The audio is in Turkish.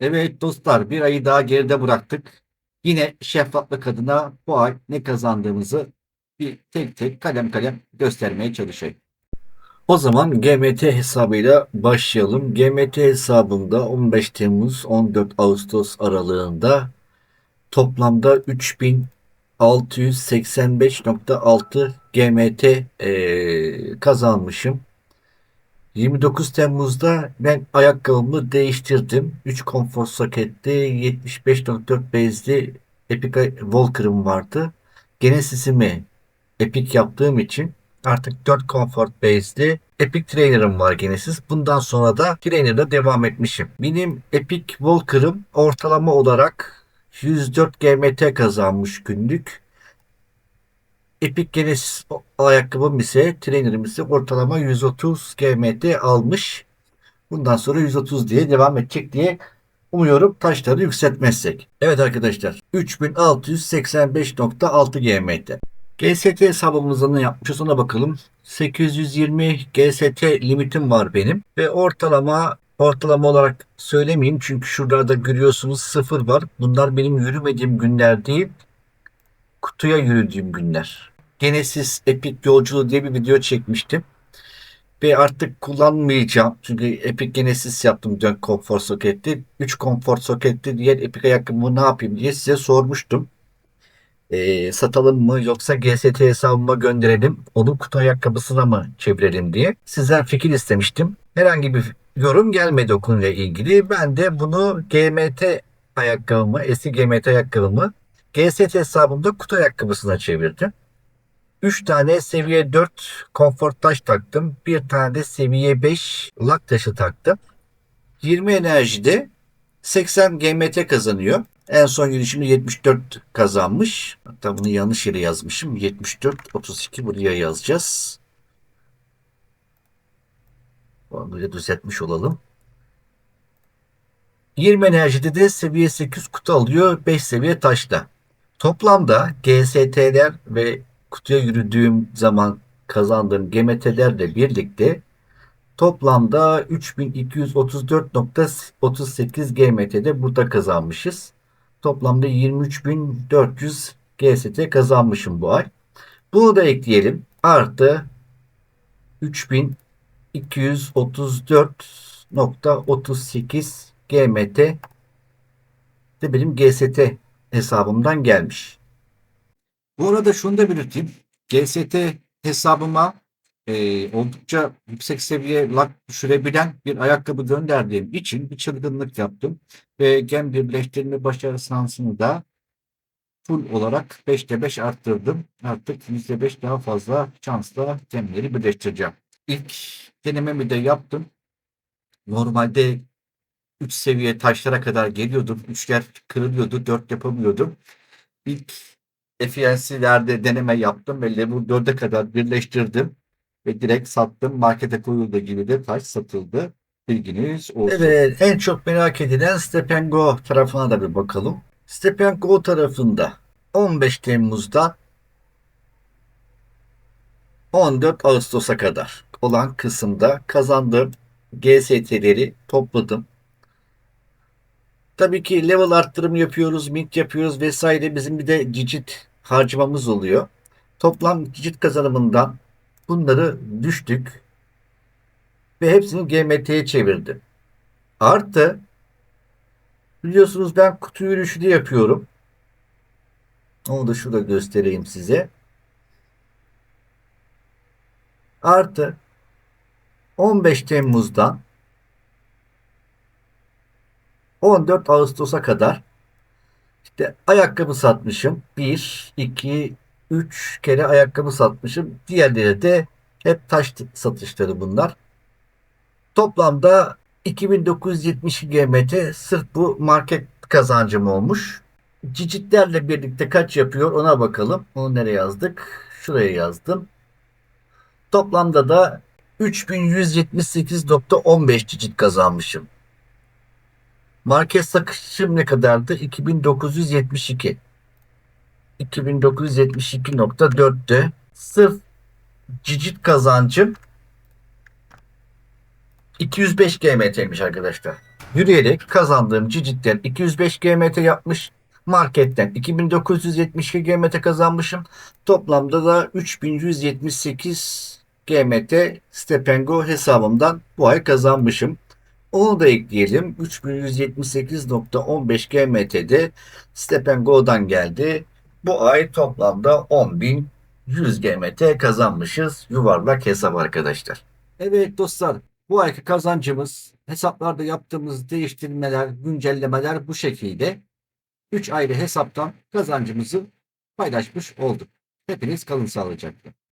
Evet dostlar bir ayı daha geride bıraktık. Yine şeffaflık adına bu ay ne kazandığımızı bir tek tek kalem kalem göstermeye çalışayım. O zaman GMT hesabıyla başlayalım. GMT hesabımda 15 Temmuz 14 Ağustos aralığında toplamda 3685.6 GMT eee, kazanmışım. 29 Temmuz'da ben ayakkabımı değiştirdim. 3 konfor soketli 75.4 bezli Epic Walker'ım vardı. Genesis'imi Epic yaptığım için artık 4 Comfort Base'li Epic Trainer'ım var Genesis. Bundan sonra da Trainer'da devam etmişim. Benim Epic Walker'ım ortalama olarak 104 GMT kazanmış günlük. Epic Genesis ayakkabım ise trainer'ım ise ortalama 130 GMT almış. Bundan sonra 130 diye devam edecek diye umuyorum taşları yükseltmezsek. Evet arkadaşlar 3685.6 GMT. GST hesabımızı ne yapmışız ona bakalım. 820 GST limitim var benim ve ortalama ortalama olarak söylemeyeyim çünkü şurada görüyorsunuz sıfır var. Bunlar benim yürümediğim günler değil kutuya yürüdüğüm günler. Genesis Epic Yolculuğu diye bir video çekmiştim. Ve artık kullanmayacağım. Çünkü Epic Genesis yaptım 4 konfor soketli. 3 konfor soketli diğer Epic ayakkabımı ne yapayım diye size sormuştum. Ee, satalım mı yoksa GST hesabıma gönderelim. Onu kutu ayakkabısına mı çevirelim diye. Sizden fikir istemiştim. Herhangi bir yorum gelmedi o ilgili. Ben de bunu GMT ayakkabımı, eski GMT ayakkabımı GST hesabımda kutu ayakkabısına çevirdim. 3 tane seviye 4 konfor taş taktım. Bir tane de seviye 5 lak taşı taktım. 20 enerjide 80 GMT kazanıyor. En son yürüyüşümde 74 kazanmış. Hatta bunu yanlış yere yazmışım. 74 32 buraya yazacağız. Bunu düzeltmiş olalım. 20 enerjide de seviye 8 kutu alıyor. 5 seviye taşla. Toplamda GST'ler ve kutuya yürüdüğüm zaman kazandığım GMT'lerle birlikte toplamda 3234.38 GMT'de burada kazanmışız. Toplamda 23.400 GST kazanmışım bu ay. Bunu da ekleyelim. Artı 3234.38 GMT de benim GST hesabımdan gelmiş. Bu arada şunu da belirteyim. GST hesabıma e, oldukça yüksek seviye lak düşürebilen bir ayakkabı gönderdiğim için bir çılgınlık yaptım. Ve gem birleştirme başarı şansını da full olarak 5'te 5 arttırdım. Artık %5 daha fazla şansla gemleri birleştireceğim. İlk denememi de yaptım. Normalde 3 seviye taşlara kadar geliyordum. 3'ler kırılıyordu. 4 yapamıyordum. İlk FNC'lerde deneme yaptım ve level 4'e kadar birleştirdim. Ve direkt sattım. Markete koyulduğu gibi de taş satıldı. Bilginiz olsun. Evet en çok merak edilen Step Go tarafına da bir bakalım. Step Go tarafında 15 Temmuz'da 14 Ağustos'a kadar olan kısımda kazandığım GST'leri topladım. Tabii ki level arttırım yapıyoruz, mint yapıyoruz vesaire. Bizim bir de cicit harcamamız oluyor. Toplam cicit kazanımından bunları düştük. Ve hepsini GMT'ye çevirdim. Artı biliyorsunuz ben kutu yürüyüşü de yapıyorum. Onu da şurada göstereyim size. Artı 15 Temmuz'dan 14 Ağustos'a kadar işte ayakkabı satmışım. 1, 2, 3 kere ayakkabı satmışım. Diğerleri de hep taş satışları bunlar. Toplamda 2972 GMT sırf bu market kazancım olmuş. Cicitlerle birlikte kaç yapıyor ona bakalım. Onu nereye yazdık? Şuraya yazdım. Toplamda da 3178.15 cicit kazanmışım. Market sakışım ne kadardı? 2972. 2972.4'te sırf cicit kazancım 205 GMT'ymiş arkadaşlar. Yürüyerek kazandığım Cicit'ten 205 GMT yapmış. Marketten 2972 GMT kazanmışım. Toplamda da 3178 GMT Stepengo hesabımdan bu ay kazanmışım. Onu da ekleyelim. 3178.15 GMT'de Stepengo'dan geldi. Bu ay toplamda 10.100 GMT kazanmışız. Yuvarlak hesap arkadaşlar. Evet dostlar bu ayki kazancımız hesaplarda yaptığımız değiştirmeler, güncellemeler bu şekilde. 3 ayrı hesaptan kazancımızı paylaşmış olduk. Hepiniz kalın sağlıcakla.